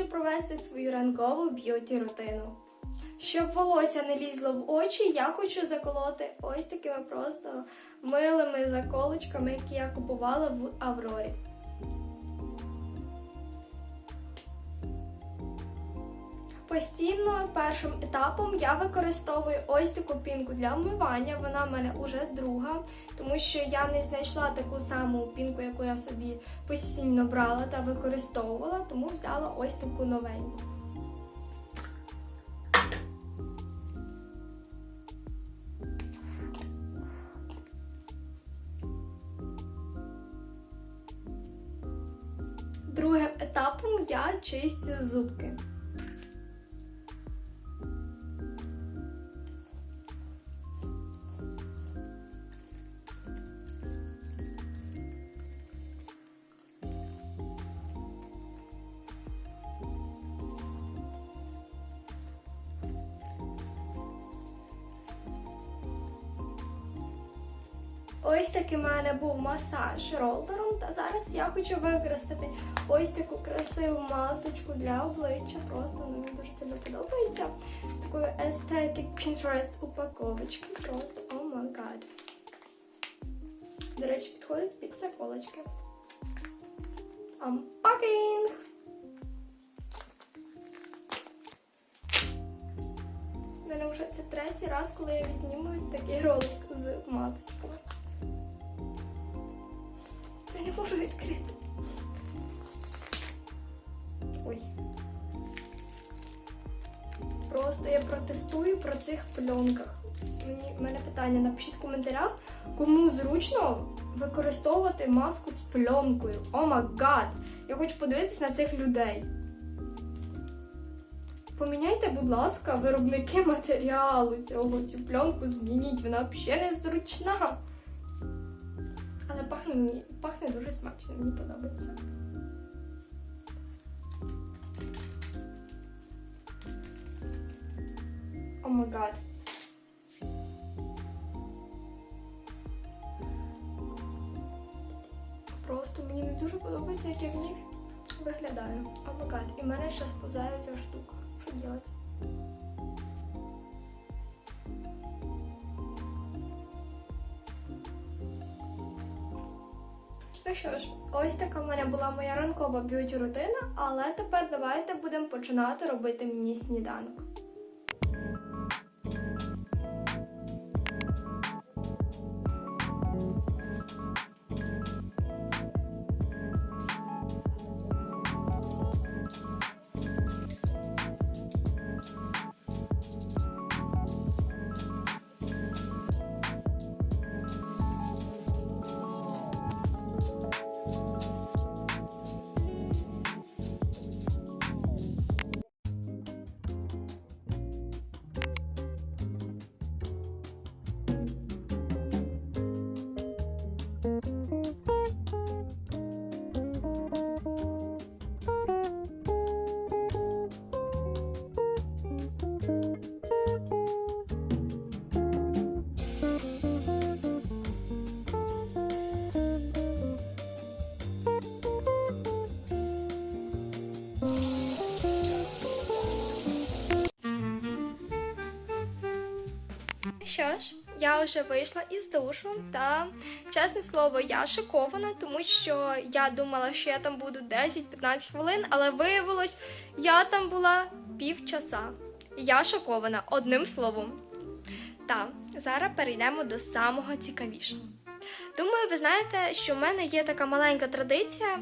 хочу провести свою ранкову б'юті рутину. Щоб волосся не лізло в очі, я хочу заколоти ось такими просто милими заколочками, які я купувала в Аврорі. Постійно першим етапом я використовую ось таку пінку для вмивання. Вона в мене вже друга, тому що я не знайшла таку саму пінку, яку я собі постійно брала та використовувала, тому взяла ось таку новеньку. Другим етапом я чистю зубки. Ось такий в мене був масаж ролером. Та зараз я хочу використати ось таку красиву масочку для обличчя. Просто мені дуже сильно подобається. Такої Aesthetic Pinterest упаковочки. Просто о май гад. До речі, підходить під заколочки. Unpacking! У мене вже це третій раз, коли я відзнімую такий ролик з масочкою. Можу відкрити. Ой. Просто я протестую про цих пленках. В мене питання. Напишіть в коментарях, кому зручно використовувати маску з пленкою. О май гад! Я хочу подивитись на цих людей. Поміняйте, будь ласка, виробники матеріалу цього. Цю пленку змініть, вона взагалі не зручна. Але пахне мені пахне дуже смачно, мені подобається. О май гад. Просто мені не дуже подобається, як я в ній виглядаю. О май гад. І в мене ще сповзає ця штука. Що робити? Що ж, ось така в мене була моя ранкова б'юті рутина, але тепер давайте будемо починати робити мені сніданок. Я вже вийшла із душу, та чесне слово, я шокована, тому що я думала, що я там буду 10-15 хвилин, але виявилось, я там була півчаса. Я шокована одним словом. Та зараз перейдемо до самого цікавішого. Думаю, ви знаєте, що в мене є така маленька традиція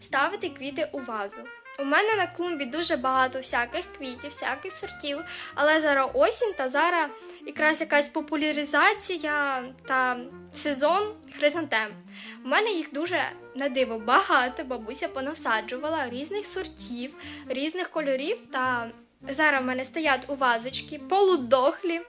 ставити квіти у вазу. У мене на клумбі дуже багато всяких квітів, всяких сортів, але зараз осінь та зараз якраз якась популяризація та сезон хризантем. У мене їх дуже на диво багато. Бабуся понасаджувала різних сортів, різних кольорів. Та зараз в мене стоять у вазочки полудохлі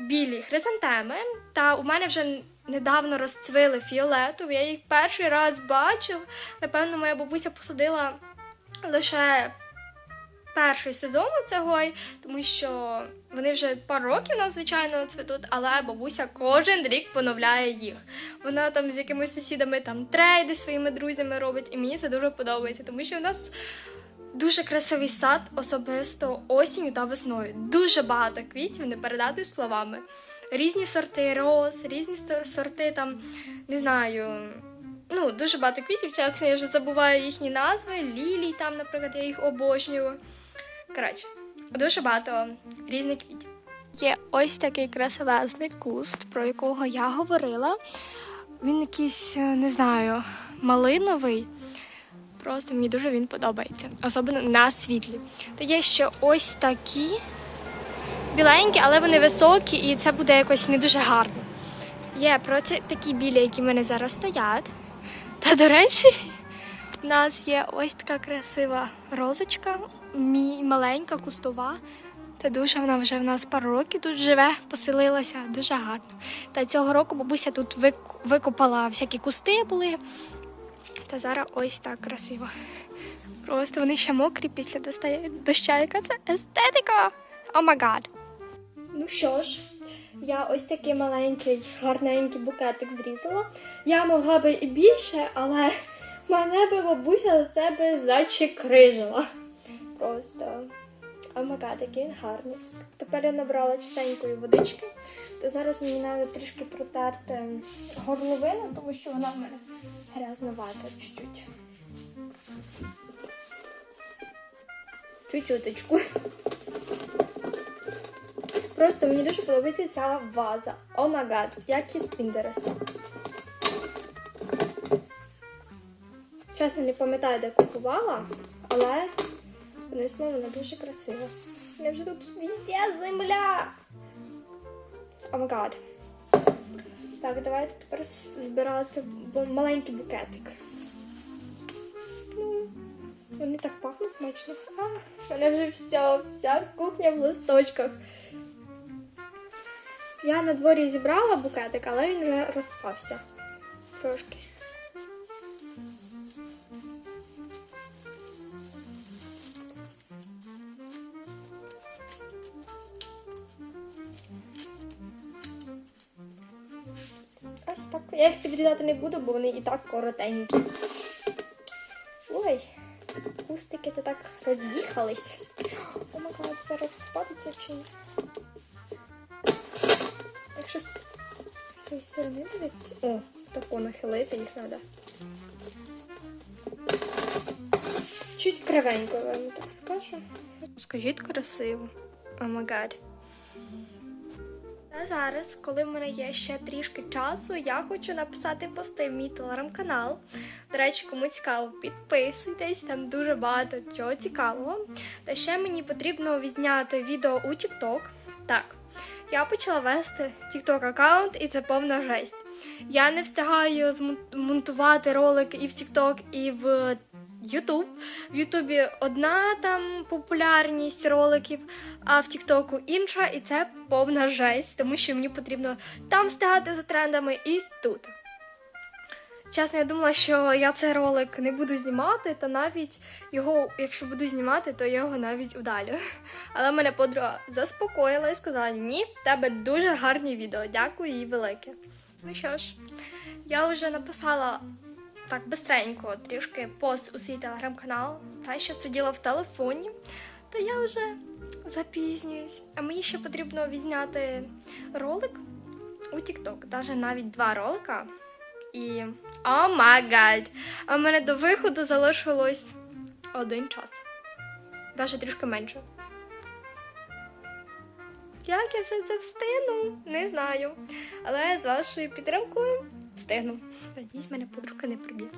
білі хризантеми. Та у мене вже недавно розцвіли фіолетові. Я їх перший раз бачу. Напевно, моя бабуся посадила лише перший сезон цього, тому що вони вже пару років нас, звичайно, цвітуть, але бабуся кожен рік поновляє їх. Вона там з якимись сусідами там трейди своїми друзями робить, і мені це дуже подобається, тому що в нас Дуже красивий сад, особисто осінню та весною. Дуже багато квітів, не передати словами. Різні сорти роз, різні сорти там, не знаю. Ну, дуже багато квітів, чесно, я вже забуваю їхні назви. Лілій там, наприклад, я їх обожнюю. Коротше, дуже багато різних квітів. Є ось такий красивезний куст, про якого я говорила. Він якийсь, е, не знаю, малиновий. Просто мені дуже він подобається, особливо на світлі. Та є ще ось такі біленькі, але вони високі, і це буде якось не дуже гарно. Є про це такі білі, які в мене зараз стоять. Та до речі, в нас є ось така красива розочка, мій маленька, кустова. Та дуже вона вже в нас пару років тут живе, поселилася, дуже гарно. Та цього року бабуся тут вик- викопала всякі кусти були. Та зараз ось так красиво. Просто вони ще мокрі після доща. Яка це естетика? О май гад. Ну що ж, я ось такий маленький, гарненький букетик зрізала. Я могла би і більше, але мене би бабуся за це би зачекрижила. Просто. О май він гарний. Тепер я набрала чистенької водички, то зараз мені треба трішки протерти горловину, тому що вона в мене грязновата чуть-чуть. Чуть-чуточку. Просто мені дуже подобається ця ваза. О май гад, як із Пінтереста. Чесно, не пам'ятаю, де купувала, але Звісно, вона дуже красива. Я вже тут везде земля. О май гад. Так, давайте тепер збирати маленький букетик. Ну, вони так пахнуть смачно. А, мене вже все, вся кухня в листочках. Я на дворі зібрала букетик, але він вже розпався. Трошки. Ось так. Я їх підрізати не буду, бо вони і так коротенькі. Ой, кустики то так роз'їхались. Май зараз розпадеться чи ні. Якщо з цієї сторони дивиться. О, тако нахилити їх треба. Чуть кривенько, я вам так скажу. Скажіть красиво. О гад. А зараз, коли в мене є ще трішки часу, я хочу написати пости в мій телеграм-канал. До речі, кому цікаво, підписуйтесь, там дуже багато чого цікавого. Та ще мені потрібно відзняти відео у TikTok. Так, я почала вести TikTok аккаунт, і це повна жесть. Я не встигаю змонтувати ролик і в TikTok, і в YouTube. В Ютубі одна там популярність роликів, а в Тіктоку інша, і це повна жесть, тому що мені потрібно там встигати за трендами і тут. Чесно, я думала, що я цей ролик не буду знімати, та навіть його, якщо буду знімати, то я його навіть удалю. Але мене подруга заспокоїла і сказала: ні, в тебе дуже гарні відео. Дякую їй велике. Ну що ж, я вже написала так бистренько трішки пост у свій телеграм-канал, та що сиділа в телефоні, то я вже запізнююсь. А мені ще потрібно відзняти ролик у TikTok, навіть навіть два ролика. І о май гад! А в мене до виходу залишилось один час. Навіть трішки менше. Як я все це встигну, не знаю. Але з вашою підтримкою встигну. Надіюсь, мене подруга не приб'є.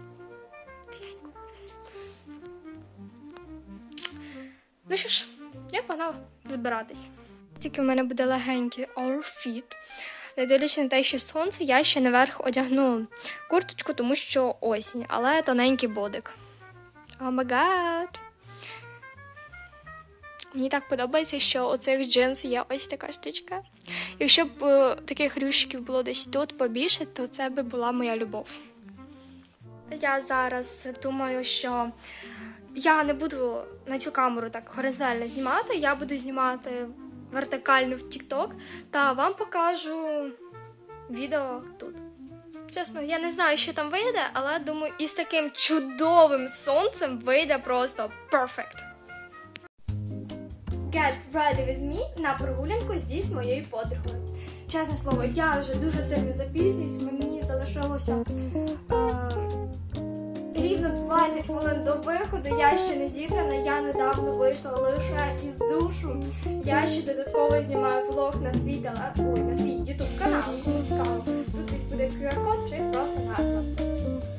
Ну що ж, я погнала збиратись. Тільки в мене буде легенький outfit. Не дивлячись на те, що сонце, я ще наверх одягну курточку, тому що осінь, але тоненький бодик. О гад! Мені так подобається, що у цих джинс є ось така штучка. Якщо б е, таких рюшиків було десь тут побільше, то це би була моя любов. Я зараз думаю, що я не буду на цю камеру так горизонтально знімати, я буду знімати вертикально в TikTok та вам покажу відео тут. Чесно, я не знаю, що там вийде, але думаю, із таким чудовим сонцем вийде просто перфект. Get Ready With Me на прогулянку зі моєю подругою. Чесне слово, я вже дуже сильно запізнююсь, мені залишилося е, рівно 20 хвилин до виходу. Я ще не зібрана, я недавно вийшла лише із. Я ще додатково знімаю влог на свій теле... Ой, на свій YouTube канал, кому цікаво. Тут десь буде QR-код чи просто назва.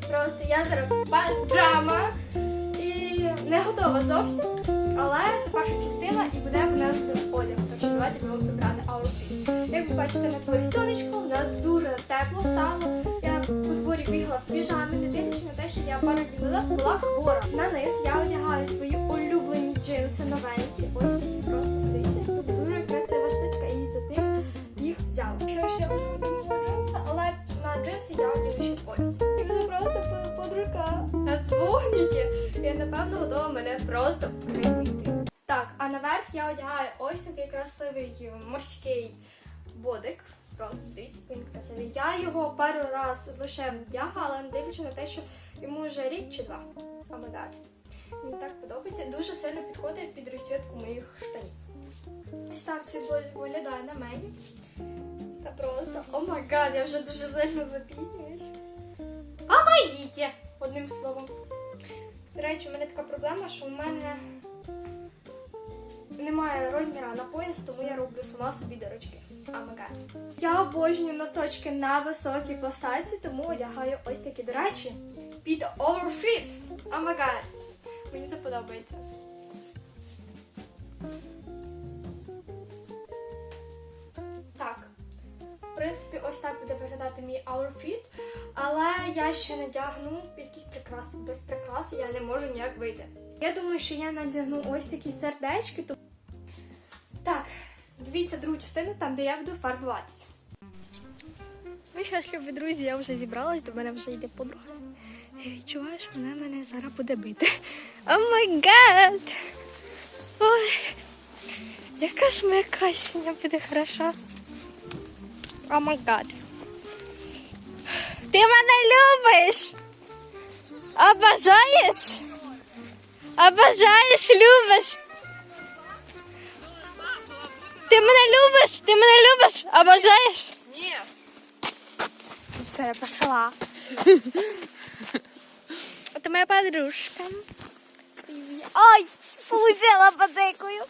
Просто я зараз паджама і не готова зовсім, але це перша частина і буде в нас з одягом. Що давайте будемо забрати аутфіт. Як ви бачите, на дворі сонечко, у нас дуже тепло стало. Я по дворі бігла в піжамі, не дивлячись на те, що я пару днів була хвора. На низ я напевно готова мене просто прибити. Так, а наверх я одягаю ось такий красивий морський бодик. Просто дивіться, він красивий. Я його перший раз лише вдягала, не дивлячись на те, що йому вже рік чи два. О май гад. Мені так подобається. Дуже сильно підходить під розсвітку моїх штанів. Ось так цей бодик виглядає на мені. Та просто, о май гад, я вже дуже сильно запізнююсь. Помогите! Одним словом. До речі, у мене така проблема, що в мене немає розміра на пояс, тому я роблю сама собі дирочки. Амага. Я обожнюю носочки на високій посадці, тому одягаю ось такі, до речі, під overfit. Амага. Мені це подобається. В принципі, ось так буде виглядати мій outfit, але я ще надягну якісь прикраси. Без прикраси я не можу ніяк вийти. Я думаю, що я надягну ось такі сердечки. то- Так, дивіться другу частину, там де я буду фарбуватися. Ну що любі друзі, я вже зібралась, до мене вже йде подруга. Я відчуваю, що вона мене зараз буде бити. О май гад! Ой, яка ж моя касіня буде хороша. О май гад. Ти мене любиш? Обожаєш? Обожаєш, любиш? Ти мене любиш? Ти мене любиш? Обожаєш? Ні. Все, я пошла. Это моя подружка. Ай, получила потекую.